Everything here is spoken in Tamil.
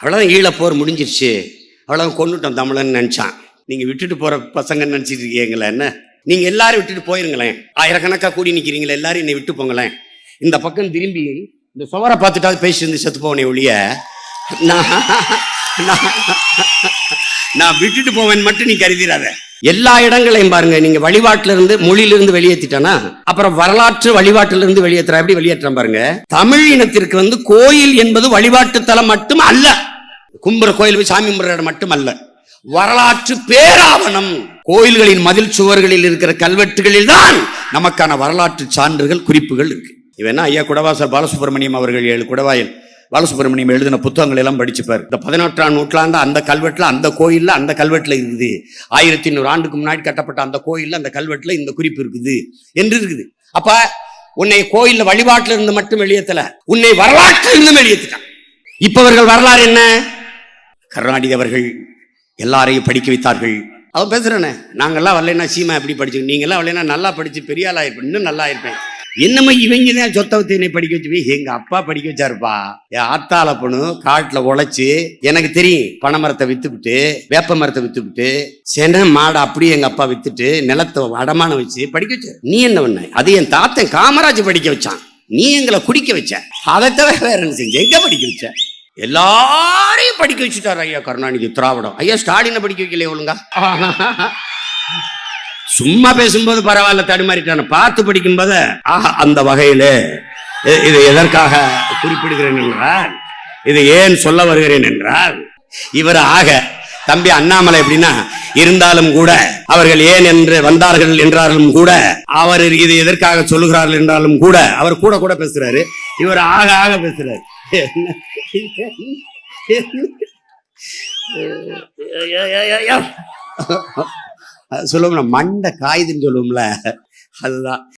அவ்வளோதான் ஈழப்போர் முடிஞ்சிருச்சு. அவ்வளோதான் கொண்டுட்டோம் தமிழன்னு நினச்சான். நீங்கள் விட்டுட்டு போகிற பசங்கன்னு நினச்சிட்டு இருக்கீங்களே என்ன? நீங்கள் எல்லாரும் விட்டுட்டு போயிருங்களேன். ஆயிரக்கணக்காக கூடி நிற்கிறீங்களே எல்லாரும் என்னை விட்டு போங்களேன். இந்த பக்கம் திரும்பி இந்த சுவரை பார்த்துட்டாவது பேசியிருந்து செத்து போவனே ஒழிய நான் நான் நான் விட்டுட்டு போவேன் மட்டும் நீ கருதிடாத. எல்லா இடங்களையும் பாருங்க. நீங்க வழிபாட்டுல இருந்து மொழியில வெளியேற்றிட்டனா அப்புறம் வரலாற்று வழிபாட்டுல இருந்து வெளியேற்ற எப்படி வெளியேற்றம் பாருங்க. தமிழ் இனத்திற்கு வந்து கோயில் என்பது வழிபாட்டு தலம் மட்டும் அல்ல. கும்புற கோயில் போய் சாமி கும்புற இடம் மட்டும் அல்ல. வரலாற்று பேராவணம் கோயில்களின் மதில் சுவர்களில் இருக்கிற கல்வெட்டுகளில் தான் நமக்கான வரலாற்று சான்றுகள் குறிப்புகள் இருக்கு. இவன் ஐயா குடவாசல் பாலசுப்ரமணியம் அவர்கள் ஏழு குடவாயில் பாலசுப்ரமணியம் எழுதின புத்தகங்கள் எல்லாம் படிச்சுப்பார். இந்த பதினெட்டாம் நூற்றாண்டு அந்த கல்வெட்டில் அந்த கோயிலில் அந்த கல்வெட்டில் இருக்குது. ஆயிரத்தி நூறு ஆண்டுக்கு முன்னாடி கட்டப்பட்ட அந்த கோயிலில் அந்த கல்வெட்டில் இந்த குறிப்பு இருக்குது என்று இருக்குது. அப்போ உன்னை கோயிலில் வழிபாட்டில் இருந்து மட்டும் வெளியேற்றல உன்னை வரலாற்றில் இருந்து வெளியேற்றிட்டான் இப்போ அவர்கள் வரலாறு என்ன? கருணாநிதி அவர்கள் எல்லாரையும் படிக்க வைத்தார்கள். அவன் பேசுகிறானே நாங்கள்லாம் வரலைன்னா சீமா எப்படி படிச்சு நீங்களாம் வரலைன்னா நல்லா படித்து பெரிய ஆளாக இருப்பேன் இன்னும் நல்லா இருப்பேன். என்னமோ இவங்க தான் சொத்தவத்தை என்னை படிக்க வச்சு எங்க அப்பா படிக்க வச்சாருப்பா. என் ஆத்தால பொண்ணு காட்டுல உழைச்சு எனக்கு தெரியும். பனை மரத்தை வித்துவிட்டு வேப்ப மரத்தை வித்துவிட்டு சென மாடை அப்படியே எங்க அப்பா வித்துட்டு நிலத்தை அடமானம் வச்சு படிக்க வச்சாரு. நீ என்ன பண்ண? அது என் தாத்தன் காமராஜ் படிக்க வச்சான். நீ எங்களை குடிக்க வச்ச. அதை தவிர வேற என்ன செஞ்ச? எங்க படிக்க வச்ச? எல்லாரையும் படிக்க வச்சுட்டாரு ஐயா கருணாநிதி திராவிடம். ஐயா ஸ்டாலினை படிக்க வைக்கலையே ஒழுங்கா? சும்மா பேசும்போது பரவாயில்ல தடுமாறிட்டான பார்த்து படிக்கும்போது ஆஹா அந்த வகையில இது எதற்காக குறிப்பிடுகிறேன் என்றால் இது ஏன் சொல்ல வருகிறேன் என்றால் இவர் ஆக தம்பி அண்ணாமலை எப்படின்னா இருந்தாலும் கூட அவர்கள் ஏன் என்று வந்தார்கள் என்றாலும் கூட அவர் இது எதற்காக சொல்லுகிறார்கள் என்றாலும் கூட அவர் கூட கூட பேசுறாரு. இவர் ஆக ஆக பேசுறாரு. என்ன? சொல்லுவோம்ல மண்டை காயுதுன்னு சொல்லுவோம்ல அதுதான்